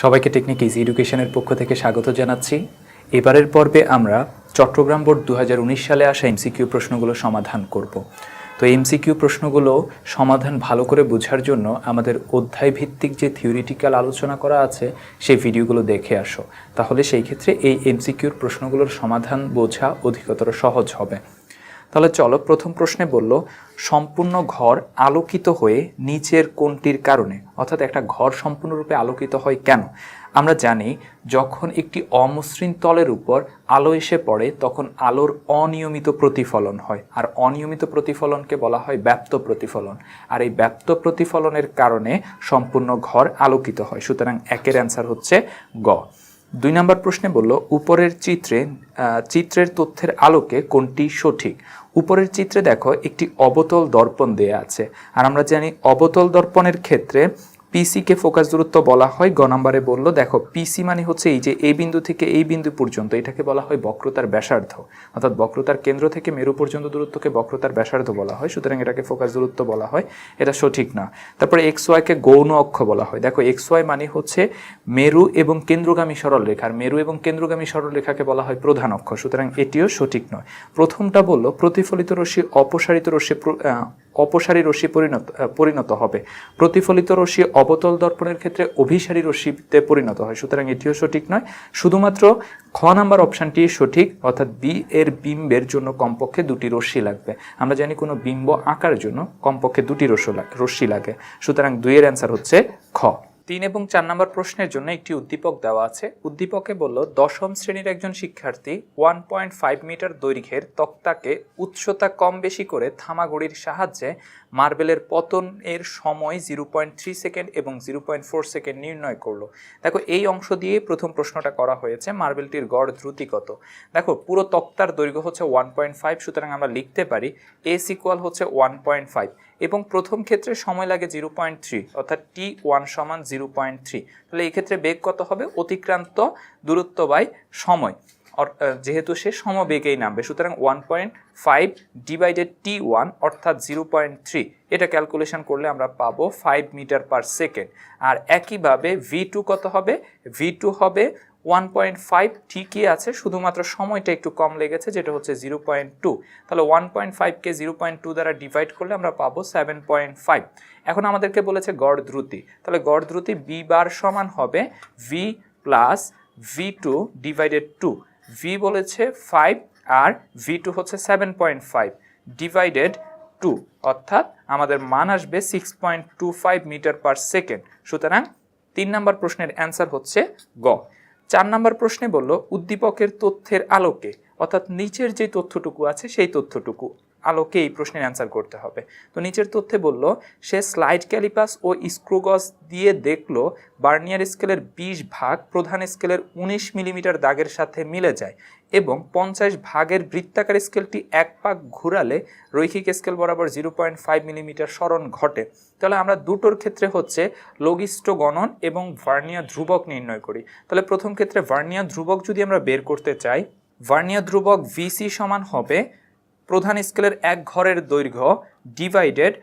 সবাইকে technique easy এডুকেশনের পক্ষ থেকে স্বাগত জানাচ্ছি। এবারের পর্বে আমরা চট্টগ্রাম বোর্ড দু হাজার উনিশ সালে আসা এমসিকিউ প্রশ্নগুলো সমাধান করব। তো এমসিকিউ প্রশ্নগুলো সমাধান ভালো করে বোঝার জন্য আমাদের অধ্যায় ভিত্তিক যে থিওরিটিক্যাল আলোচনা করা আছে, সেই ভিডিওগুলো দেখে আসো। তাহলে সেই ক্ষেত্রে এই এমসিকিউর প্রশ্নগুলোর সমাধান বোঝা অধিকতর সহজ হবে। তাহলে চলো প্রথম প্রশ্নে বলল, সম্পূর্ণ ঘর আলোকিত হয়ে নিচের কোনটির কারণে, অর্থাৎ একটা ঘর সম্পূর্ণরূপে আলোকিত হয় কেন? আমরা জানি যখন একটি অমসৃণ তলের উপর আলো এসে পড়ে, তখন আলোর অনিয়মিত প্রতিফলন হয়। আর অনিয়মিত প্রতিফলনকে বলা হয় ব্যাপ্ত প্রতিফলন। আর এই ব্যাপ্ত প্রতিফলনের কারণে সম্পূর্ণ ঘর আলোকিত হয়। সুতরাং একের অ্যান্সার হচ্ছে গ। দুই নম্বর প্রশ্নে বলল, উপরের চিত্রে চিত্রের তথ্যের আলোকে কোনটি সঠিক? উপরের চিত্রে দেখো একটি অবতল দর্পণ দেয়া আছে। আর আমরা জানি অবতল দর্পণের ক্ষেত্রে পিসিকে ফোকাস দূরত্ব বলা হয়, গ নম্বরে বলল, দেখো, পিসি মানে হচ্ছে এই যে এই বিন্দু থেকে এই বিন্দু পর্যন্ত, এটাকে বলা হয় বক্রতার ব্যাসার্ধ। অর্থাৎ বক্রতার কেন্দ্র থেকে মেরু পর্যন্ত দূরত্বকে বক্রতার ব্যাসার্ধ বলা হয়, সুতরাং এটাকে ফোকাস দূরত্ব বলা হয়, এটা সঠিক না। তারপরে এক্স ওয়াইকে গৌণ অক্ষ বলা হয়। দেখো, এক্স ওয়াই মানে হচ্ছে মেরু এবং কেন্দ্রগামী সরলরেখা আর মেরু এবং কেন্দ্রগামী সরলরেখাকে বলা হয় প্রধান অক্ষ, সুতরাং এটিও সঠিক নয়। প্রথমটা বলল, প্রতিফলিত রশ্মি অপসারিত রশ্মি অপসারী রশ্মি পরিণত পরিণত হবে। প্রতিফলিত রশ্মি অবতল দর্পণের ক্ষেত্রে অভিসারী রশ্মিতে পরিণত হয়। সুতরাং এটিও সঠিক নয়। শুধুমাত্র খ নাম্বার অপশানটি সঠিক, অর্থাৎ বি এর বিম্বের জন্য কমপক্ষে দুটি রশ্মি লাগবে। আমরা জানি কোনো বিম্ব আঁকার জন্য কমপক্ষে দুটি রশ্মি রশ্মি লাগে। সুতরাং দুইয়ের অ্যান্সার হচ্ছে খ। তিন এবং চার নম্বর প্রশ্নের জন্য একটি উদ্দীপক দেওয়া আছে। উদ্দীপকে বলল, দশম শ্রেণির একজন শিক্ষার্থী ওয়ান পয়েন্ট ফাইভ মিটার দৈর্ঘ্যের তক্তাকে উচ্চতা কম বেশি করে থামাগুড়ির সাহায্যে মার্বেলের পতন এর সময় জিরো পয়েন্ট থ্রি সেকেন্ড এবং জিরো পয়েন্ট ফোর সেকেন্ড নির্ণয় করল। দেখো, এই অংশ দিয়ে প্রথম প্রশ্নটা করা হয়েছে, মার্বেলটির গড় দ্রুতি কত। দেখো, পুরো তক্তার দৈর্ঘ্য হচ্ছে ওয়ান পয়েন্ট ফাইভ, সুতরাং আমরা লিখতে পারি এস ইকুয়াল হচ্ছে ওয়ান পয়েন্ট ফাইভ এবং প্রথম ক্ষেত্রে সময় লাগে জিরো পয়েন্ট থ্রি, অর্থাৎ টি ওয়ান সমান জিরো পয়েন্ট থ্রি। তাহলে এক্ষেত্রে ক্ষেত্রে বেগ কত হবে? অতিক্রান্ত দূরত্ব বাই সময়। যেহেতু সে সমবেগেই নামবে, সুতরাং one point five divided T one অর্থাৎ জিরো পয়েন্ট থ্রি এটা ক্যালকুলেশন করলে আমরা পাবো ফাইভ মিটার পার সেকেন্ড আর একইভাবে ভি টু কত হবে? ভি টু হবে ওয়ান পয়েন্ট ফাইভ ঠিকই আছে, শুধুমাত্র সময়টা একটু কম লেগেছে, যেটা হচ্ছে জিরো পয়েন্ট টু তাহলে ওয়ান পয়েন্ট ফাইভকে জিরো পয়েন্ট টু দ্বারা ডিভাইড করলে আমরা পাবো সেভেন পয়েন্ট ফাইভ এখন আমাদেরকে বলেছে গড় দ্রুতি, তাহলে গড় দ্রুতি বি বার সমান হবে V plus V two divided two V বলেছে ফাইভ আর ভি টু হচ্ছে seven point five divided two অর্থাৎ আমাদের মান আসবে six point two five metre per second সুতরাং তিন নম্বর প্রশ্নের অ্যান্সার হচ্ছে গ। চার নম্বর প্রশ্নে বলল, উদ্দীপকের তথ্যের আলোকে, অর্থাৎ নিচের যে তথ্যটুকু আছে সেই তথ্যটুকু। আলোকে এই প্রশ্নের অ্যান্সার করতে হবে। তো নিচের তথ্যে বলল, সে স্লাইড ক্যালিপাস ও স্ক্রুগস দিয়ে দেখল বার্নিয়ার স্কেলের বিশ ভাগ প্রধান স্কেলের উনিশ মিলিমিটার দাগের সাথে মিলে যায় এবং পঞ্চাশ ভাগের বৃত্তাকার স্কেলটি এক পাক ঘুরালে রৈখিক স্কেল বরাবর জিরো পয়েন্ট ফাইভ মিলিমিটার স্মরণ ঘটে। তাহলে আমরা দুটোর ক্ষেত্রে হচ্ছে লঘিষ্ঠ গণন এবং ভার্নিয়া ধ্রুবক নির্ণয় করি। তাহলে প্রথম ক্ষেত্রে ভার্নিয়া ধ্রুবক যদি আমরা বের করতে চাই ভার্নিয়া ধ্রুবক ভিসি সমান হবে প্রধান স্কেলের এক ঘরের দৈর্ঘ্য ডিভাইডেড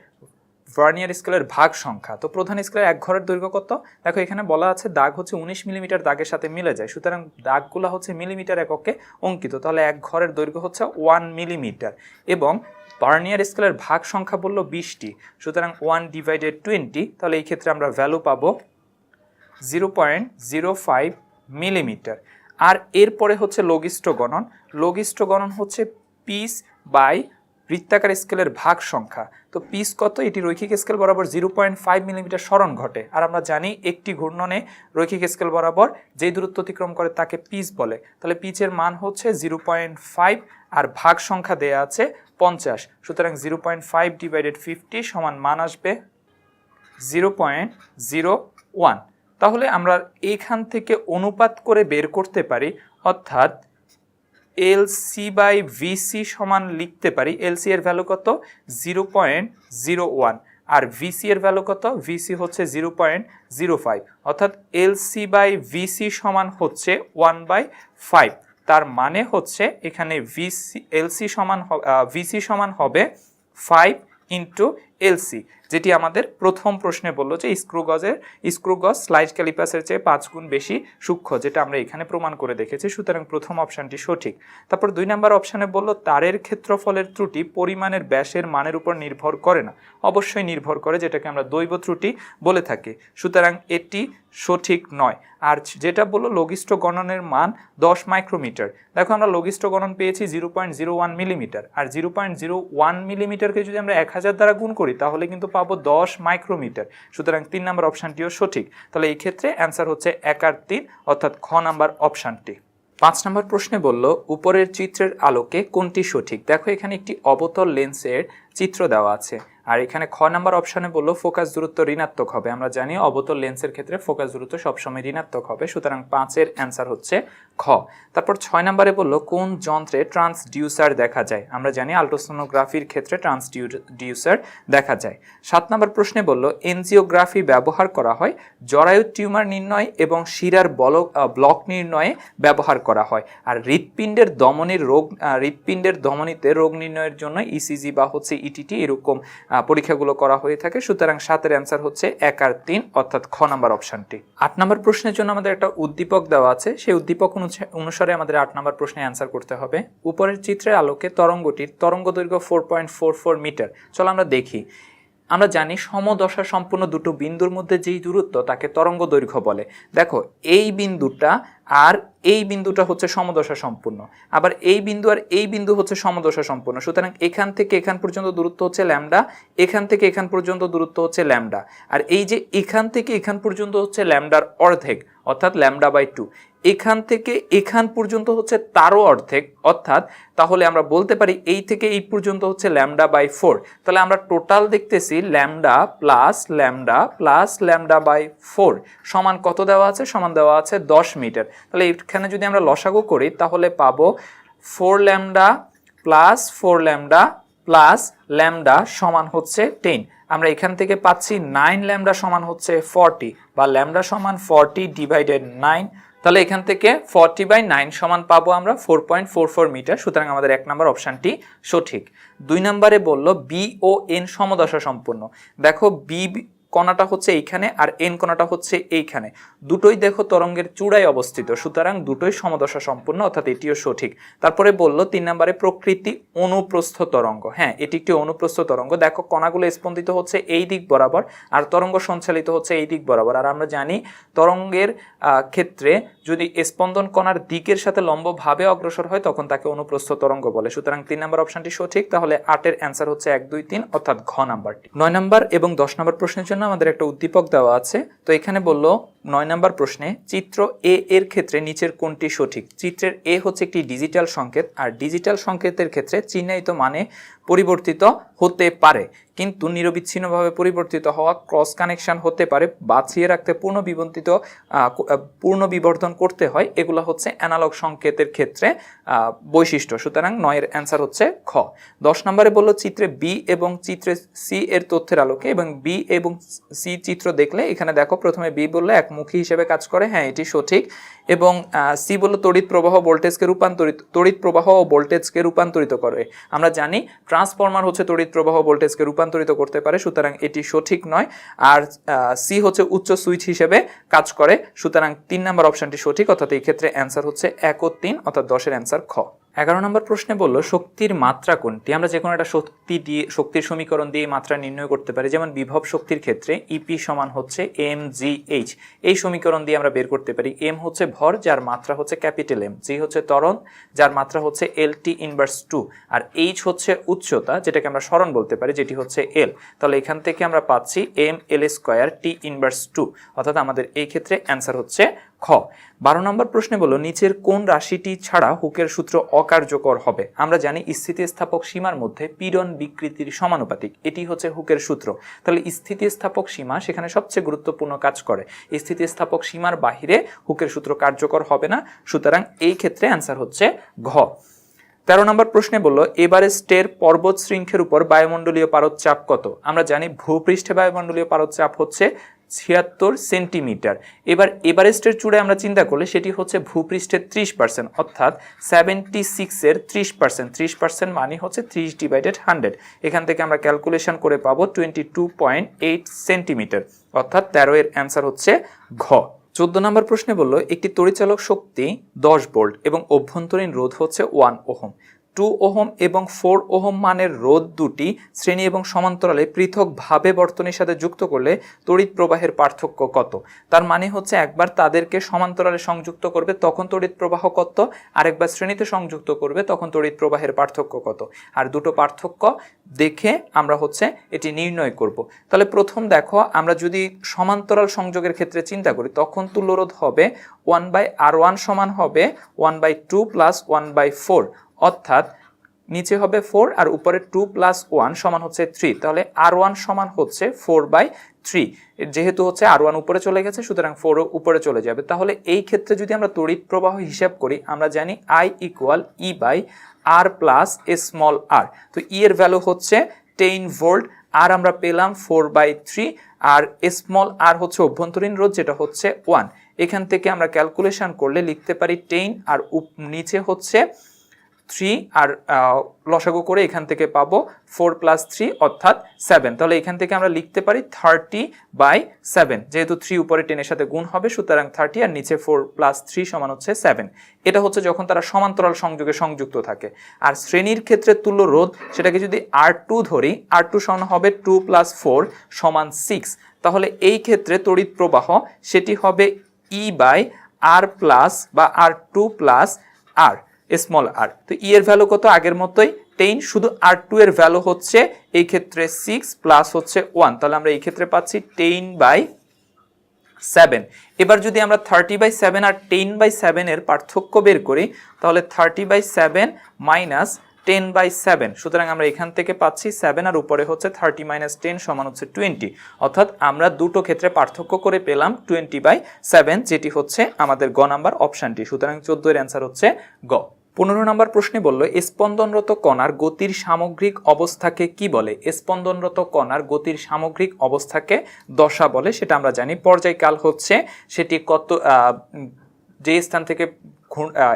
ভার্নিয়ার স্কেলের ভাগ সংখ্যা। তো প্রধান স্কেলের এক ঘরের দৈর্ঘ্য কত? দেখো এখানে বলা আছে দাগ হচ্ছে উনিশ মিলিমিটার দাগের সাথে মিলে যায়। সুতরাং দাগগুলো হচ্ছে মিলিমিটার এককে অঙ্কিত। তাহলে এক ঘরের দৈর্ঘ্য হচ্ছে ওয়ান মিলিমিটার এবং ভার্নিয়ার স্কেলের ভাগ সংখ্যা বলল বিশটি। সুতরাং ওয়ান ডিভাইডেড টোয়েন্টি তাহলে এই ক্ষেত্রে আমরা ভ্যালু পাবো zero point zero five millimetre. আর এরপরে হচ্ছে লঘিষ্ঠ গণন। লঘিষ্ঠ গণন হচ্ছে পিস বাই বৃত্তাকার স্কেলের ভাগ সংখ্যা। তো পিস কত? এটি রৈখিক স্কেল বরাবর জিরো পয়েন্ট ফাইভ মিলিমিটার স্মরণ ঘটে। আর আমরা জানি একটি ঘূর্ণনে রৈখিক স্কেল বরাবর যেই দূরত্ব অতিক্রম করে তাকে পিস বলে। তাহলে পিচের মান হচ্ছে জিরো পয়েন্ট ফাইভ আর ভাগ সংখ্যা দেয়া আছে পঞ্চাশ। সুতরাং zero point five divided fifty সমান মান আসবে জিরো পয়েন্ট জিরো ওয়ান। তাহলে আমরা এইখান থেকে অনুপাত করে বের করতে পারি, অর্থাৎ এল সি বাই ভিসি সমান লিখতে পারি এল সি এর ভ্যালু কত? Zero point zero one. আর ভিসি এর ভ্যালু কত? ভিসি হচ্ছে জিরো পয়েন্ট জিরো ফাইভ। অর্থাৎ এল সি বাই ভিসি সমান হচ্ছে ওয়ান বাই ফাইভ। তার মানে হচ্ছে এখানে ভিসি, এলসি সমান ভিসি সমান হবে ফাইভ ইন্টু এলসি, যেটি আমাদের প্রথম প্রশ্নে বলল যে স্ক্রু গজের, স্ক্রু গজ স্লাইড ক্যালিপাসের চেয়ে পাঁচ গুণ বেশি সূক্ষ্ম, যেটা আমরা এখানে প্রমাণ করে দেখেছি। সুতরাং প্রথম অপশানটি সঠিক। তারপর দুই নাম্বার অপশানে বলল, তারের ক্ষেত্রফলের ত্রুটি পরিমাণের ব্যাসের মানের উপর নির্ভর করে না। অবশ্যই নির্ভর করে, যেটাকে আমরা দৈব ত্রুটি বলে থাকি। সুতরাং এটি সঠিক নয়। আর যেটা বলল, লঘিষ্ঠ গণনের মান দশ মাইক্রোমিটার। দেখো, আমরা লঘিষ্ঠ গণন পেয়েছি zero point zero one millimetre. আর জিরো পয়েন্ট জিরো ওয়ান মিলিমিটারকে যদি আমরা এক হাজার দ্বারা গুণ করি তাহলে কিন্তু পাবো দশ মাইক্রোমিটার। সুতরাং তিন নম্বর অপশানটিও সঠিক। তাহলে এই ক্ষেত্রে অ্যান্সার হচ্ছে এক আর তিন, অর্থাৎ খ নাম্বার অপশানটি। পাঁচ নম্বর প্রশ্নে বলল, উপরের চিত্রের আলোকে কোনটি সঠিক? দেখো এখানে একটি অবতল লেন্সের চিত্র দেওয়া আছে। আর এখানে খ নাম্বার অপশানে বলল, ফোকাস দূরত্ব ঋণাত্মক হবে। আমরা জানি অবতল লেন্সের ক্ষেত্রে ফোকাস দূরত্ব সবসময় ঋণাত্মক হবে। সুতরাং পাঁচের অ্যান্সার হচ্ছে খ। তারপর ছয় নম্বরে বলল কোন যন্ত্রে ট্রান্সডিউসার দেখা যায়? আমরা জানি আল্ট্রাসোনোগ্রাফির ক্ষেত্রে ট্রান্সডিউসার দেখা যায়। সাত নম্বর প্রশ্নে বলল এনজিওগ্রাফি ব্যবহার করা হয় জরায়ু টিউমার নির্ণয় এবং শিরার বলক ব্লক নির্ণয়ে ব্যবহার করা হয়। আর হৃৎপিণ্ডের দমনের রোগ হৃৎপিণ্ডের ধমনীতে রোগ নির্ণয়ের জন্য ইসিজি বা হচ্ছে ইটিটি এরকম আহ, পরীক্ষাগুলো করা হয়ে থাকে। সুতরাং সাতের অ্যান্সার হচ্ছে এক আর তিন অর্থাৎ খ নাম্বার অপশনটি। আট নম্বর প্রশ্নের জন্য আমাদের একটা উদ্দীপক দেওয়া আছে। সেই উদ্দীপক অনুসারে আমাদের আট নম্বর প্রশ্নে অ্যান্সার করতে হবে। উপরের চিত্রের আলোকে তরঙ্গটির তরঙ্গ দৈর্ঘ্য four point four four metre চলো আমরা দেখি। আমরা জানি সমদশা সম্পূর্ণ দুটো বিন্দুর মধ্যে যেই দূরত্ব তাকে তরঙ্গ দৈর্ঘ্য বলে। দেখো, এই বিন্দুটা আর এই বিন্দুটা হচ্ছে সমদশা সম্পূর্ণ। আবার এই বিন্দু আর এই বিন্দু হচ্ছে সমদশা সম্পূর্ণ। সুতরাং এখান থেকে এখান পর্যন্ত দূরত্ব হচ্ছে ল্যামডা, এখান থেকে এখান পর্যন্ত দূরত্ব হচ্ছে ল্যামডা। আর এই যে এখান থেকে এখান পর্যন্ত হচ্ছে ল্যামডার অর্ধেক অর্থাৎ ল্যামডা বাই টু। এখান থেকে এখান পর্যন্ত হচ্ছে তারও অর্ধেক, অর্থাৎ তাহলে আমরা বলতে পারি এই থেকে এই পর্যন্ত হচ্ছে ল্যামডা বাই ফোর। তাহলে আমরা টোটাল দেখতেছি lambda plus lambda plus lambda by four. সমান কত দেওয়া আছে? সমান দেওয়া আছে দশ মিটার। তাহলে এখানে যদি আমরা লসাগু করি, তাহলে পাবো four lambda plus four lambda plus lambda সমান হচ্ছে টেন। আমরা এখান থেকে পাচ্ছি নাইন ল্যামডা সমান হচ্ছে ফর্টি বা ল্যামডা সমান ফর্টি ডিভাইডেড নাইন তাহলে এখান থেকে ফর্টি বাই নাইন সমান পাবো আমরা four point four four metre সুতরাং আমাদের এক নম্বর অপশানটি সঠিক। দুই নম্বরে বলল বি ও এন সমদশা সম্পূর্ণ। দেখো বি কণাটা হচ্ছে এইখানে আর এন কণাটা হচ্ছে এইখানে। দুটোই দেখো তরঙ্গের চূড়ায় অবস্থিত, সুতরাং দুটোই সমদশা সম্পূর্ণ, অর্থাৎ এটিও সঠিক। তারপরে বলল তিন নম্বরে প্রকৃতি অনুপ্রস্থ তরঙ্গ। হ্যাঁ এটি একটি অনুপ্রস্থ তরঙ্গ। দেখো কণাগুলো স্পন্দিত হচ্ছে এই দিক বরাবর আর তরঙ্গ সঞ্চালিত হচ্ছে এই দিক বরাবর। আর আমরা জানি তরঙ্গের ক্ষেত্রে যদি স্পন্দন কণার দিকের সাথে লম্বভাবে অগ্রসর হয়, তখন তাকে অনুপ্রস্থ তরঙ্গ বলে। সুতরাং তিন নম্বর অপশনটি সঠিক। তাহলে আটের অ্যান্সার হচ্ছে এক, দুই, তিন, অর্থাৎ ঘ নাম্বারটি। নয় নম্বর এবং দশ নম্বর প্রশ্নের জন্য আমাদের একটা উদ্দীপক দেওয়া আছে। তো এখানে বলল, নয় নাম্বার প্রশ্নে, চিত্র এ এর ক্ষেত্রে নিচের কোনটি সঠিক? চিত্রের এ হচ্ছে একটি ডিজিটাল সংকেত, আর ডিজিটাল সংকেতের ক্ষেত্রে চিহ্নিত মানে পরিবর্তিত হতে পারে। কিন্তু নিরবিচ্ছিন্নভাবে পরিবর্তিত হওয়া ক্রস কানেকশন হতে পারে বাঁচিয়ে রাখতে পূর্ণ আহ, পূর্ণ বিবর্ধন করতে হয় এগুলো হচ্ছে অ্যানালগ সংকেতের ক্ষেত্রে বৈশিষ্ট্য। সুতরাং নয়ের অ্যান্সার হচ্ছে খ। দশ নম্বরে বলল চিত্রে বি এবং চিত্রে সি এর তথ্যের আলোকে এবং বি এবং সি চিত্র দেখলে এখানে দেখো প্রথমে বি বললে একমুখী হিসেবে কাজ করে হ্যাঁ এটি সঠিক। এবং সি বলল তড়িৎ প্রবাহ ভোল্টেজকে রূপান্তরিত তড়িৎ প্রবাহ ও ভোল্টেজকে রূপান্তরিত করে। আমরা জানি ট্রান্সফরমার হচ্ছে তড়িৎ প্রবাহ ভোল্টেজকে রূপান্তরিত করতে পারে, সুতরাং এটি সঠিক নয়। আর সি হচ্ছে উচ্চ সুইচ হিসেবে কাজ করে, সুতরাং তিন নম্বর অপশনটি সঠিক, অর্থাৎ এই ক্ষেত্রে অ্যান্সার হচ্ছে এক ও তিন, অর্থাৎ দশের অ্যান্সার খ। এগারো নম্বর প্রশ্নে বলল, শক্তির মাত্রা কোনটি? আমরা যে কোনো একটা শক্তি দিয়ে, শক্তির সমীকরণ দিয়ে মাত্রা নির্ণয় করতে পারি। যেমন বিভব শক্তির ক্ষেত্রে ইপি সমান হচ্ছে এম জি এইচ এই সমীকরণ দিয়ে আমরা বের করতে পারি। এম হচ্ছে ভর, যার মাত্রা হচ্ছে ক্যাপিটাল এম জি হচ্ছে ত্বরণ, যার মাত্রা হচ্ছে এল টি ইনভার্স টু আর এইচ হচ্ছে উচ্চতা, যেটাকে আমরা স্মরণ বলতে পারি, যেটি হচ্ছে এল তাহলে এখান থেকে আমরা পাচ্ছি M L square T inverse two অর্থাৎ আমাদের এই ক্ষেত্রে অ্যান্সার হচ্ছে খ। বারো নম্বর প্রশ্নে বলল, নিচের কোন রাশিটি ছাড়া হুকের সূত্র অকার্যকর হবে? আমরা জানি স্থিতিস্থাপক সীমার মধ্যে পীড়ন বিকৃতির সমানুপাতিক, এটি হচ্ছে হুকের সূত্র। তাহলে স্থিতিস্থাপক সীমা সেখানে সবচেয়ে গুরুত্বপূর্ণ কাজ করে। স্থিতিস্থাপক সীমার বাহিরে হুকের সূত্র কার্যকর হবে না, সুতরাং এই ক্ষেত্রে অ্যান্সার হচ্ছে ঘ। তেরো নম্বর প্রশ্নে বলল, এভারেস্টের পর্বত শৃঙ্খের উপর বায়ুমণ্ডলীয় পারদ চাপ কত? আমরা জানি ভূপৃষ্ঠে বায়ুমণ্ডলীয় পারদ চাপ হচ্ছে ছিয়াত্তর সেন্টিমিটার। এবার এভারেস্টের চূড়ায় আমরা চিন্তা করলে সেটি হচ্ছে ভূপৃষ্ঠের ত্রিশ পার্সেন্ট, অর্থাৎ সেভেন্টি সিক্সের ত্রিশ পার্সেন্ট। ত্রিশ পার্সেন্ট মানে হচ্ছে ত্রিশ ডিভাইডেড হান্ড্রেড এখান থেকে আমরা ক্যালকুলেশন করে পাবো twenty two point eight centimetre, অর্থাৎ তেরো এর অ্যান্সার হচ্ছে ঘ। চোদ্দ নম্বর প্রশ্নে বলল, একটি তড়িচালক শক্তি দশ ভোল্ট এবং অভ্যন্তরীণ রোধ হচ্ছে ওয়ান ওহম। টু ওহম এবং ফোর ওহম মানের রোধ দুটি শ্রেণি এবং সমান্তরালে পৃথকভাবে বর্তনীর সাথে যুক্ত করলে তড়িৎ প্রবাহের পার্থক্য কত? তার মানে হচ্ছে একবার তাদেরকে সমান্তরালে সংযুক্ত করবে, তখন তড়িৎ প্রবাহ কত? আরেকবার শ্রেণীতে সংযুক্ত করবে, তখন তড়িৎ প্রবাহের পার্থক্য কত? আর দুটো পার্থক্য দেখে আমরা হচ্ছে এটি নির্ণয় করব। তাহলে প্রথম দেখো, আমরা যদি সমান্তরাল সংযোগের ক্ষেত্রে চিন্তা করি, তখন তুল্যরোধ হবে ওয়ান বাই আর ওয়ান সমান হবে one by two plus one by four অর্থাৎ নিচে হবে ফোর আর উপরে টু প্লাস ওয়ান সমান হচ্ছে থ্রি তাহলে আর ওয়ান সমান হচ্ছে ফোর বাই থ্রি যেহেতু হচ্ছে আর ওয়ান উপরে চলে গেছে, সুতরাং ফোরও উপরে চলে যাবে। তাহলে এই ক্ষেত্রে যদি আমরা তড়িৎ প্রবাহ হিসাব করি, আমরা জানি I equal E by R plus a small r তো ই এর ভ্যালু হচ্ছে টেন ভোল্ট আর আমরা পেলাম ফোর বাই থ্রি আর স্মল আর হচ্ছে অভ্যন্তরীণ রোধ, যেটা হচ্ছে ওয়ান এখান থেকে আমরা ক্যালকুলেশন করলে লিখতে পারি টেন আর নিচে হচ্ছে থ্রি আর লসাগু করে এখান থেকে পাবো ফোর প্লাস থ্রি অর্থাৎ সেভেন তাহলে এখান থেকে আমরা লিখতে পারি থার্টি বাই সেভেন যেহেতু থ্রি উপরে টেনের সাথে গুণ হবে, সুতরাং থার্টি আর নিচে ফোর প্লাস থ্রি সমান হচ্ছে সেভেন এটা হচ্ছে যখন তারা সমান্তরাল সংযোগে সংযুক্ত থাকে। আর শ্রেণির ক্ষেত্রে তুল্য রোধ, সেটাকে যদি আর টু ধরি আর টু সমান হবে টু প্লাস ফোর সমান সিক্স তাহলে এই ক্ষেত্রে তড়িৎ প্রবাহ, সেটি হবে ই বাই আর প্লাস বা আর টু প্লাস আর স্মল আর তো ই এর ভ্যালু কত? আগের মতোই টেন শুধু আর টু এর ভ্যালু হচ্ছে এই ক্ষেত্রে সিক্স প্লাস হচ্ছে ওয়ান তাহলে আমরা এই ক্ষেত্রে পাচ্ছি টেন বাই সেভেন এবার যদি আমরা থার্টি বাই সেভেন আর টেন বাই সেভেনের পার্থক্য বের করি, তাহলে thirty by seven minus ten by seven সুতরাং আমরা এখান থেকে পাচ্ছি সেভেন আর উপরে হচ্ছে থার্টি মাইনাস টেন সমান হচ্ছে টোয়েন্টি অর্থাৎ আমরা দুটো ক্ষেত্রে পার্থক্য করে পেলাম টোয়েন্টি বাই সেভেন যেটি হচ্ছে আমাদের গ নাম্বার অপশানটি। সুতরাং চোদ্দ এর অ্যান্সার হচ্ছে গ। পনেরো নম্বর প্রশ্নে বলল, স্পন্দনরত কণার গতির সামগ্রিক অবস্থাকে কি বলে? স্পন্দনরত কণার গতির সামগ্রিক অবস্থাকে দশা বলে, সেটা আমরা জানি। পর্যায়কাল হচ্ছে সেটি কত যে স্থান থেকে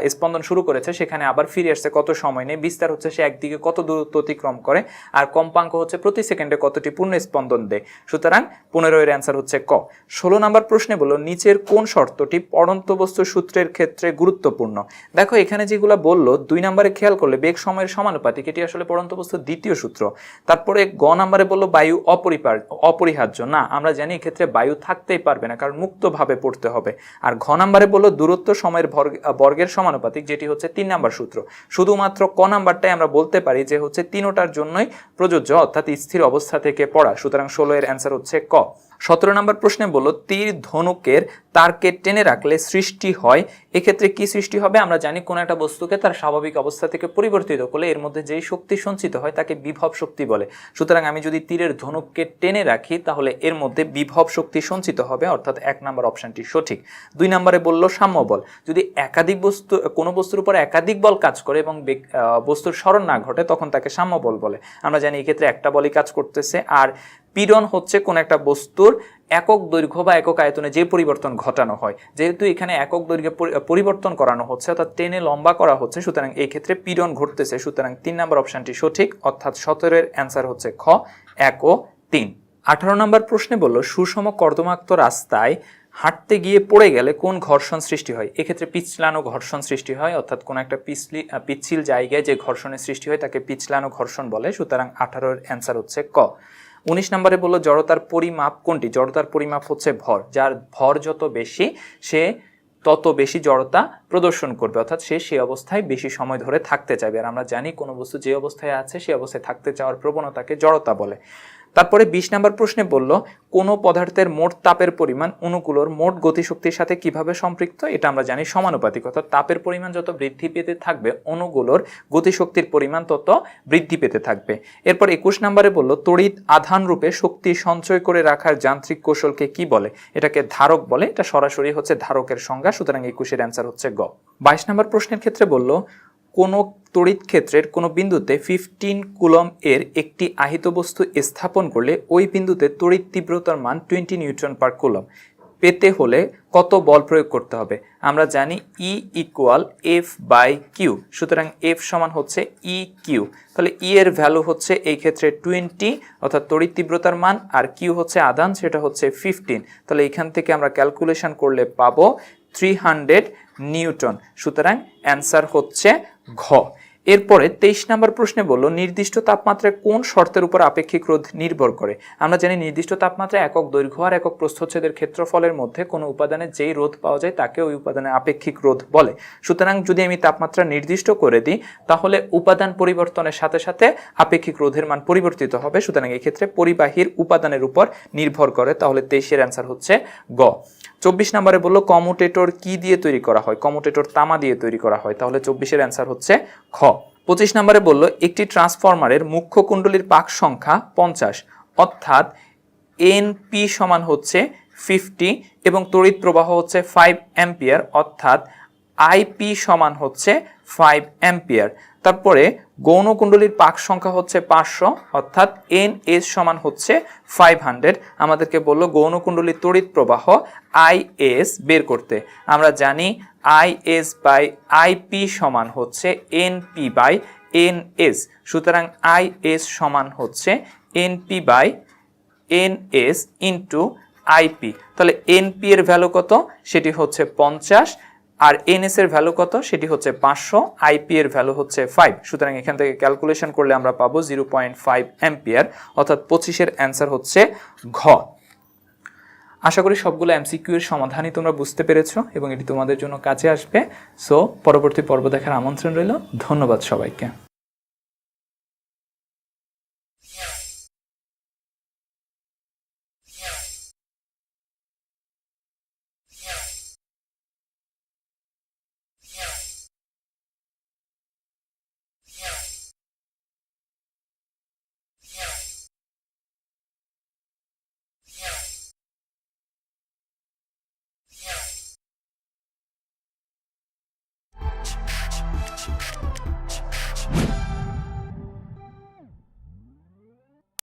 স্পন্দন শুরু করেছে, সেখানে আবার ফিরে আসছে কত সময় নেই বিস্তার হচ্ছে সে একদিকে কত দূরত্ব অতিক্রম করে, আর কম্পাঙ্ক হচ্ছে প্রতি সেকেন্ডে কতটি পূর্ণ স্পন্দন দেয়। সুতরাং পনেরো এর অ্যান্সার হচ্ছে ক। ষোলো নম্বর প্রশ্নে বলল, নিচের কোন শর্তটি পড়ন্ত বস্তু সূত্রের ক্ষেত্রে গুরুত্বপূর্ণ? দেখো, এখানে যেগুলো বলল, দুই নম্বরে খেয়াল করলে বেগ সময়ের সমানুপাতিক, এটি আসলে পড়ন্ত বস্তুর দ্বিতীয় সূত্র। তারপরে গ নম্বরে বলল, বায়ু অপরিপার, অপরিহার্য। না, আমরা জানি এক্ষেত্রে বায়ু থাকতেই পারবে না, কারণ মুক্তভাবে পড়তে হবে। আর ঘ নম্বরে বলল, দূরত্ব সময়ের বর্গ- বর্গের সমানুপাতিক, যেটি হচ্ছে তিন নাম্বার সূত্র। শুধুমাত্র ক নাম্বারটাই আমরা বলতে পারি যে হচ্ছে তিনোটার জন্যই প্রযোজ্য, অর্থাৎ স্থির অবস্থা থেকে পড়া। সুতরাং ষোলো এর অ্যান্সার হচ্ছে ক। সতেরো নম্বর প্রশ্নে বলল, তীর ধনুকের তারকে টেনে রাখলে সৃষ্টি হয়, এক্ষেত্রে কি সৃষ্টি হবে? আমরা জানি কোনো একটা বস্তুকে তার স্বাভাবিক অবস্থা থেকে পরিবর্তিত করলে এর মধ্যে যেই শক্তি সঞ্চিত হয় তাকে বিভব শক্তি বলে। সুতরাং আমি যদি তীরের ধনুককে টেনে রাখি, তাহলে এর মধ্যে বিভব শক্তি সঞ্চিত হবে, অর্থাৎ এক নম্বর অপশানটি সঠিক। দুই নম্বরে বলল, সাম্য বল। যদি একাধিক বস্তু, কোনো বস্তুর উপর একাধিক বল কাজ করে এবং বস্তুর স্মরণ না ঘটে, তখন তাকে সাম্য বল বলে। আমরা জানি এক্ষেত্রে একটা বলই কাজ করতেছে, আর পীড়ন হচ্ছে কোন একটা বস্তুর একক দৈর্ঘ্য বা একক আয়তনে যে পরিবর্তন ঘটানো হয়। যেহেতু এখানে একক দৈর্ঘ্যে পরি- পরিবর্তন করানো হচ্ছে অর্থাৎ টেনে লম্বা করা হচ্ছে, সুতরাং এই ক্ষেত্রে পীড়ন ঘটতেছে। সুতরাং তিন নম্বর অপশনটি সঠিক, অর্থাৎ সতেরোর অ্যান্সার হচ্ছে খ, এক ও তিন। আঠারো নম্বর প্রশ্নে বলল, সুষম কর্দমাক্ত রাস্তায় হাঁটতে গিয়ে পড়ে গেলে কোন ঘর্ষণ সৃষ্টি হয়? এক্ষেত্রে পিছলানো ঘর্ষণ সৃষ্টি হয়, অর্থাৎ কোন একটা পিছলি পিচ্ছিল জায়গায় যে ঘর্ষণের সৃষ্টি হয়, তাকে পিছলানো ঘর্ষণ বলে। সুতরাং আঠারোর অ্যান্সার হচ্ছে ক। উনিশ নম্বরে বলল, জড়তার পরিমাপ কোনটি? জড়তার পরিমাপ হচ্ছে ভর। যার ভর যত বেশি, সে তত বেশি জড়তা প্রদর্শন করবে। অর্থাৎ সে সেই অবস্থায় বেশি সময় ধরে থাকতে চাইবে। আর আমরা জানি, কোনো বস্তু যে অবস্থায় আছে সেই অবস্থায় থাকতে চাওয়ার প্রবণতাকে জড়তা বলে। তারপরে বিশ নম্বর প্রশ্নে বলল, কোনো পদার্থের মোট তাপের পরিমাণ অনুকূলর মোট গতিশক্তির সাথে কীভাবে সম্পৃক্ত? এটা আমরা জানি সমানুপাতিক অর্থাৎ তাপের পরিমাণ যত বৃদ্ধি পেতে থাকবে অনুগুলোর গতিশক্তির পরিমাণ তত বৃদ্ধি পেতে থাকবে। এরপর একুশ নম্বরে বলল, তড়িৎ আধান রূপে শক্তি সঞ্চয় করে রাখার যান্ত্রিক কৌশলকে কি বলে? এটাকে ধারক বলে, এটা সরাসরি হচ্ছে ধারকের সংজ্ঞা, সুতরাং একুশের অ্যান্সার হচ্ছে গ। বাইশ নম্বর প্রশ্নের ক্ষেত্রে বলল, কোনো তড়িৎ ক্ষেত্রের কোনো বিন্দুতে ফিফটিন কুলম এর একটি আহিত বস্তু স্থাপন করলে ওই বিন্দুতে তড়িৎ তীব্রতার মান টোয়েন্টি নিউটন পার কুলম পেতে হলে কত বল প্রয়োগ করতে হবে? আমরা জানি E equal F by Q সুতরাং এফ সমান হচ্ছে ই কিউ তাহলে ই এর ভ্যালু হচ্ছে এই ক্ষেত্রে টোয়েন্টি অর্থাৎ তড়িৎ তীব্রতার মান, আর কিউ হচ্ছে আদান, সেটা হচ্ছে ফিফটিন তাহলে এখান থেকে আমরা ক্যালকুলেশন করলে পাবো থ্রি হান্ড্রেড নিউটন সুতরাং অ্যান্সার হচ্ছে ঘ। এরপরে তেইশ নম্বর প্রশ্নে বলল, নির্দিষ্ট তাপমাত্রায় কোন শর্তের উপর আপেক্ষিক রোধ নির্ভর করে? আমরা জানি নির্দিষ্ট তাপমাত্রায় একক দৈর্ঘ্য আর একক প্রস্থচ্ছেদের ক্ষেত্রফলের মধ্যে কোনো উপাদানের যেই রোধ পাওয়া যায় তাকে ওই উপাদানের আপেক্ষিক রোধ বলে। সুতরাং যদি আমি তাপমাত্রা নির্দিষ্ট করে দিই, তাহলে উপাদান পরিবর্তনের সাথে সাথে আপেক্ষিক রোধের মান পরিবর্তিত হবে। সুতরাং এই ক্ষেত্রে পরিবাহীর উপাদানের উপর নির্ভর করে। তাহলে তেইশের অ্যান্সার হচ্ছে গ। চব্বিশ নম্বরে বলল, কমোটেটর কি দিয়ে তৈরি করা হয়? কমোটেটর তামা দিয়ে তৈরি করা হয়। তাহলে চব্বিশের অ্যান্সার হচ্ছে খ। পঁচিশ নম্বরে বলল, একটি ট্রান্সফরমারের মুখ্য কুণ্ডলীর পাক সংখ্যা পঞ্চাশ, অর্থাৎ এনপি সমান হচ্ছে ফিফটি এবং তড়িৎ প্রবাহ হচ্ছে ফাইভ অ্যাম্পিয়ার অর্থাৎ আইপি সমান হচ্ছে ফাইভ অ্যাম্পিয়ার তারপরে গৌণকুণ্ডলীর পাক সংখ্যা হচ্ছে পাঁচশো, অর্থাৎ এন এস সমান হচ্ছে ফাইভ হান্ড্রেড আমাদেরকে বলল গৌণকুণ্ডলীর তড়িৎ প্রবাহ আই এস বের করতে। আমরা জানি আই এস বাই আইপি সমান হচ্ছে N P by N S সুতরাং আই এস সমান হচ্ছে N P by N S into IP. তাহলে এনপি এর ভ্যালু কত? সেটি হচ্ছে পঞ্চাশ আর এনএস এর ভ্যালু কত? সেটি হচ্ছে পাঁচশো আইপি এর ভ্যালু হচ্ছে ফাইভ সুতরাং এখান থেকে ক্যালকুলেশন করলে আমরা পাবো জিরো পয়েন্ট ফাইভ অ্যাম্পিয়ার অর্থাৎ পঁচিশের অ্যান্সার হচ্ছে ঘ। আশা করি সবগুলো এমসিকিউ এর সমাধানই তোমরা বুঝতে পেরেছ এবং এটি তোমাদের জন্য কাজে আসবে। সো পরবর্তী পর্ব দেখার আমন্ত্রণ রইল। ধন্যবাদ সবাইকে।